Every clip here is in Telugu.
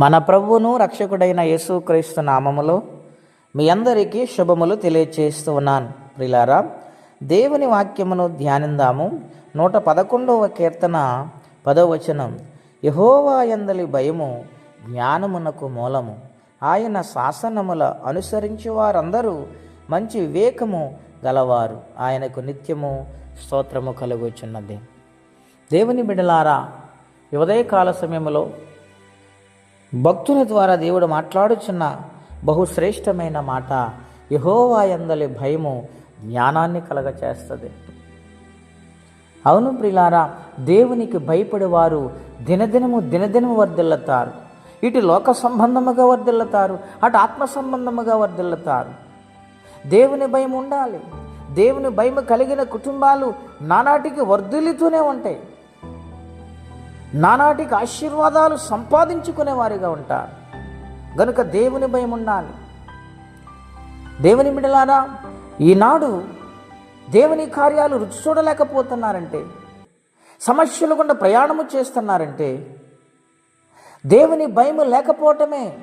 మన ప్రభువును రక్షకుడైన యేసుక్రీస్తు నామములో మీ అందరికీ శుభములు తెలియచేస్తూ ఉన్నాను. ప్రిలారా దేవుని వాక్యమును ధ్యానిందాము. నూట పదకొండవ కీర్తన పదవచనం యహోవా ఎందలి భయము జ్ఞానమునకు మూలము. ఆయన శాసనముల అనుసరించి వారందరూ మంచి వివేకము గలవారు. ఆయనకు నిత్యము స్తోత్రము కలుగుచున్నది. దేవుని బిడలారా ఉదయకాల సమయంలో భక్తుల ద్వారా దేవుడు మాట్లాడుచున్న బహుశ్రేష్టమైన మాట యహోవాయందలి భయము జ్ఞానాన్ని కలగచేస్తుంది. అవును ప్రిలారా దేవునికి భయపడేవారు దినదినము దినదినము వర్ధిల్లుతారు. ఇటు లోక సంబంధముగా వర్ధిల్లుతారు అటు ఆత్మ సంబంధముగా వర్ధిల్లుతారు. దేవుని భయం ఉండాలి. దేవుని భయం కలిగిన కుటుంబాలు నానాటికి వర్ధిల్లుతూనే ఉంటాయి. నానాటికి ఆశీర్వాదాలు సంపాదించుకునే వారిగా ఉంటారు గనుక దేవుని భయం ఉండాలి. దేవుని మిడలారా ఈనాడు దేవుని కార్యాలు రుచి చూడలేకపోతున్నారంటే సమస్యలు గుండా ప్రయాణము చేస్తున్నారంటే దేవుని భయము లేకపోవటమే.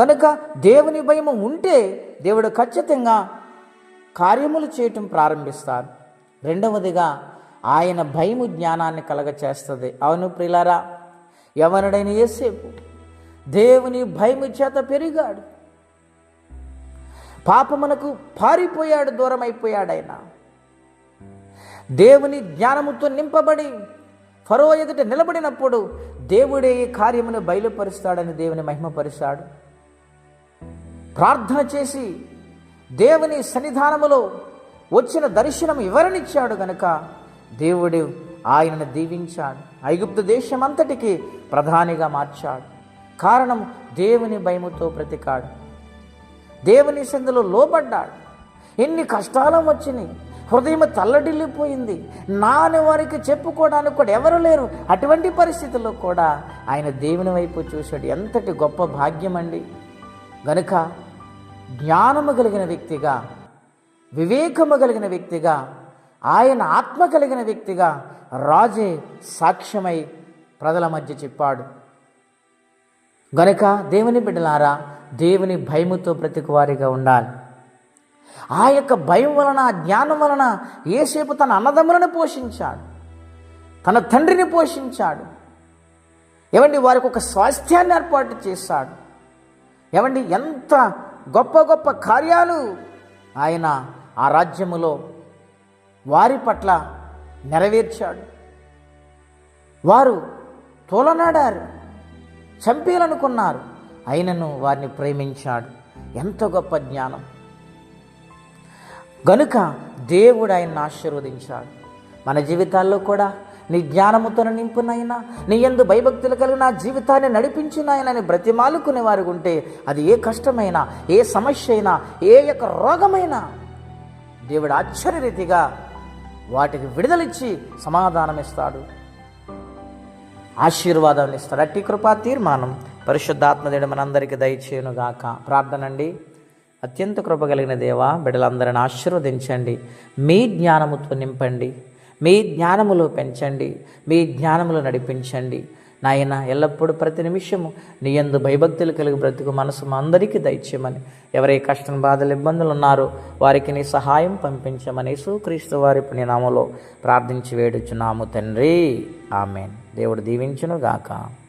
గనుక దేవుని భయము ఉంటే దేవుడు ఖచ్చితంగా కార్యములు చేయటం ప్రారంభిస్తారు. రెండవదిగా ఆయన భయము జ్ఞానాన్ని కలగచేస్తుంది. అవును ప్రిలారా ఎవరుడైన ఏసేపు దేవుని భయము చేత పెరిగాడు. పాపమునకు పారిపోయాడు దూరం అయిపోయాడు ఆయన దేవుని జ్ఞానముతో నింపబడి ఫరో ఎదుట నిలబడినప్పుడు దేవుడే ఈ కార్యమును బయలుపరుస్తాడని దేవుని మహిమపరుస్తాడు ప్రార్థన చేసి దేవుని సన్నిధానములో వచ్చిన దర్శనం వివరణిచ్చాడు గనుక దేవుడు ఆయనను దీవించాడు. ఐగుప్తు దేశమంతటికి ప్రధానిగా మార్చాడు. కారణం దేవుని భయముతో బ్రతికాడు. దేవుని సందులో లోబడ్డాడు. ఎన్ని కష్టాలు వచ్చినాయి. హృదయం తల్లడిల్లిపోయింది. నాని వారికి చెప్పుకోవడానికి కూడా ఎవరు లేరు. అటువంటి పరిస్థితుల్లో కూడా ఆయన దేవుని వైపు చూశాడు. ఎంతటి గొప్ప భాగ్యం అండి గనుక జ్ఞానము కలిగిన వ్యక్తిగా వివేకము కలిగిన వ్యక్తిగా ఆయన ఆత్మ కలిగిన వ్యక్తిగా రాజే సాక్ష్యమై ప్రజల మధ్య చెప్పాడు. గనుక దేవుని బిడ్డలారా దేవుని భయముతో బ్రతికువారిగా ఉండాలి. ఆ యొక్క భయం వలన జ్ఞానం వలన ఏసేపు తన అన్నదమ్ములను పోషించాడు. తన తండ్రిని పోషించాడు. ఏమండి వారికి ఒక స్వాస్థ్యాన్ని ఏర్పాటు చేశాడు. ఏమండి ఎంత గొప్ప గొప్ప కార్యాలు ఆయన ఆ రాజ్యములో వారి పట్ల నెరవేర్చాడు. వారు తోలనాడారు చంపేయాలనుకున్నారు. అయినను వారిని ప్రేమించాడు. ఎంత గొప్ప జ్ఞానం. గనుక దేవుడు ఆయన్ని ఆశీర్వదించాడు. మన జీవితాల్లో కూడా నీ జ్ఞానముతో నింపునైనా నీ ఎందు భయభక్తులు కలిగి నా జీవితాన్ని నడిపించినాయనని బ్రతిమాలుకునే వారు ఉంటే అది ఏ కష్టమైనా ఏ సమస్య అయినా ఏ యొక్క రోగమైనా దేవుడు ఆశ్చర్యరీతిగా వాటికి విడుదలిచ్చి సమాధానం ఇస్తాడు ఆశీర్వాదాన్ని ఇస్తాడు అట్టి కృపా తీర్మానం పరిశుద్ధాత్మదేవుడు మనందరికీ దయచేయునుగాక. ప్రార్థన అండి అత్యంత కృప కలిగిన దేవా బిడ్డలందరిని ఆశీర్వదించండి. మీ జ్ఞానముతో నింపండి. మీ జ్ఞానములో పెంచండి. మీ జ్ఞానములో నడిపించండి. నాయన ఎల్లప్పుడూ ప్రతి నిమిషము నీ యందు భయభక్తులు కలిగి బ్రతుకు మనసు మా అందరికీ దయచేయమని. ఎవరే కష్టం బాధలు ఇబ్బందులు ఉన్నారో వారికి నీ సహాయం పంపించమని సుక్రీస్తు వారి పుణ్యనామలో ప్రార్థించి వేడుచున్నాము తండ్రి. ఆమెన్. దేవుడు దీవించును గాక